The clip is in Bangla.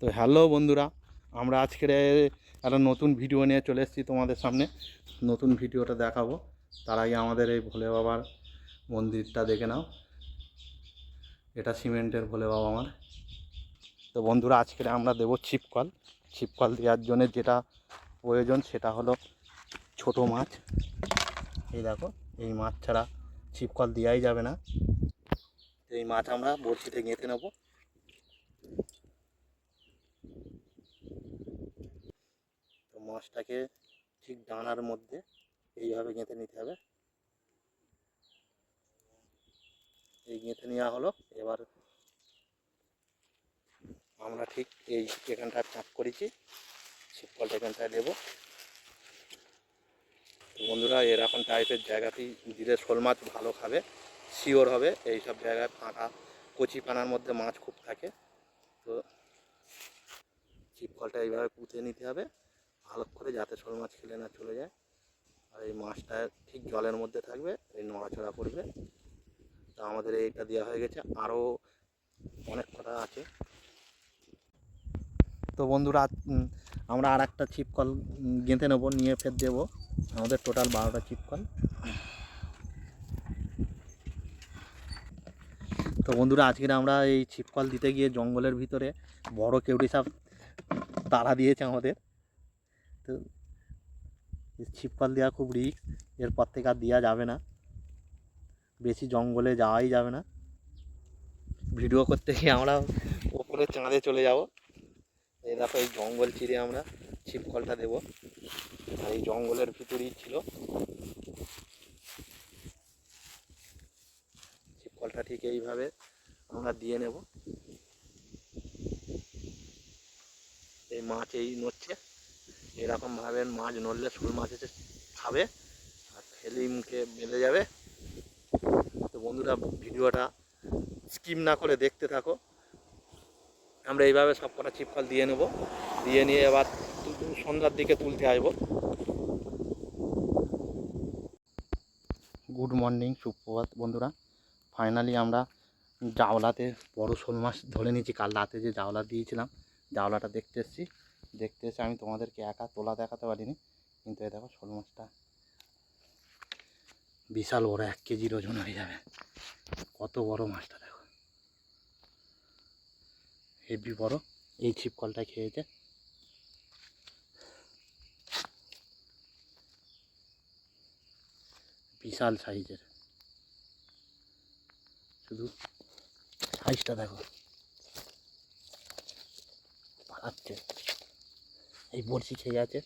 তো হ্যালো বন্ধুরা, আমরা আজকের একটা নতুন ভিডিও নিয়ে চলে এসেছি তোমাদের সামনে। নতুন ভিডিওটা দেখাবো। তার আগে আমাদের এই ভোলে বাবার মন্দিরটা দেখে নাও। এটা সিমেন্টের ভোলে বাবা আমার। তো বন্ধুরা, আজকের আমরা দেবো ছিপকল। ছিপকল দেওয়ার জন্য যেটা প্রয়োজন সেটা হলো ছোট মাছ। এই দেখো, এই মাছ ছাড়া ছিপকল দেওয়াই যাবে না। এই মাছ আমরা বড়শিতে গেঁথে নেব তো মাছটাকে ঠিক ডানার মধ্যে এইভাবে গেঁথে নিতে হবে। এই গেঁথে নেওয়া হলো, এবার আমরা ঠিক এই এখানটায় চাপ করেছি ছিপকলটা এখানটায় দেবো বন্ধুরা, এরকম টাইপের জায়গাতেই দিলে শোল মাছ ভালো খাবে, শিওর হবে এই সব জায়গায় ফাঁকা কচি পানার মধ্যে মাছ খুব থাকে। তো ছিপকলটা এইভাবে পুঁতে নিতে হবে। ভালো করে যাতে শোল মাছ খেলে না চলে যায়। আর এই মাছটা ঠিক জলের মধ্যে থাকবে এই নড়াচড়া করবে। তা আমাদের এইটা দেওয়া হয়ে গেছে। আরও অনেক কথা আছে। তো বন্ধুরা আমরা আর একটা ছিপকল উম, গেঁথে নেব নিয়ে ফের দেবো। আমাদের টোটাল বারোটা ছিপকল। তো বন্ধুরা আজকের আমরা এই ছিপকল দিতে গিয়ে জঙ্গলের ভিতরে বড় কেউটি সাপ তাড়া দিয়েছে আমাদের। তো ছিপকল দেওয়া খুব রিস্ক এরপর থেকে আর দেওয়া যাবে না। বেশি জঙ্গলে যাওয়াই যাবে না। ভিডিও করতে গিয়ে আমরা ওপরে চাঁদে চলে যাব। এই দেখো, এই জঙ্গল চিরে আমরা ছিপকলটা দেবো। আর এই জঙ্গলের ভিতরেই ছিল। ছিপকলটা ঠিক এইভাবে আমরা দিয়ে নেব। এই মাছ এই নড়ছে। এরকমভাবে মাছ নড়লে শোল মাছ এসে খাবে আর ফেলি মুখে বেঁধে যাবে। তো বন্ধুরা, ভিডিওটা স্কিম না করে দেখতে থাকো। আমরা এইভাবে সব কটা ছিপকল দিয়ে নেব। দিয়ে নিয়ে এবার সন্ধ্যার দিকে তুলতে আসব। গুড মর্নিং, সুপ্রভাত বন্ধুরা। ফাইনালি আমরা জাওলাতে বড় শোল মাছ ধরে নিয়েছি। কাল রাতে যে জাওলা দিয়েছিলাম, জাওলাটা দেখতে এসেছি। দেখতে এসে আমি তোমাদেরকে একা তোলা দেখাতে পারিনি। কিন্তু এই দেখো শোল মাছটা। বিশাল বড় এক কেজির ওজন হয়ে যাবে। কত বড় মাছটা দেখো। হেভি বড়। এই ছিপ ছিপকলটা খেয়েছে। বিশাল সাইজের। শুধু সাইজটা দেখো। পালাচ্ছে। এই বড়শি খেয়ে আছে।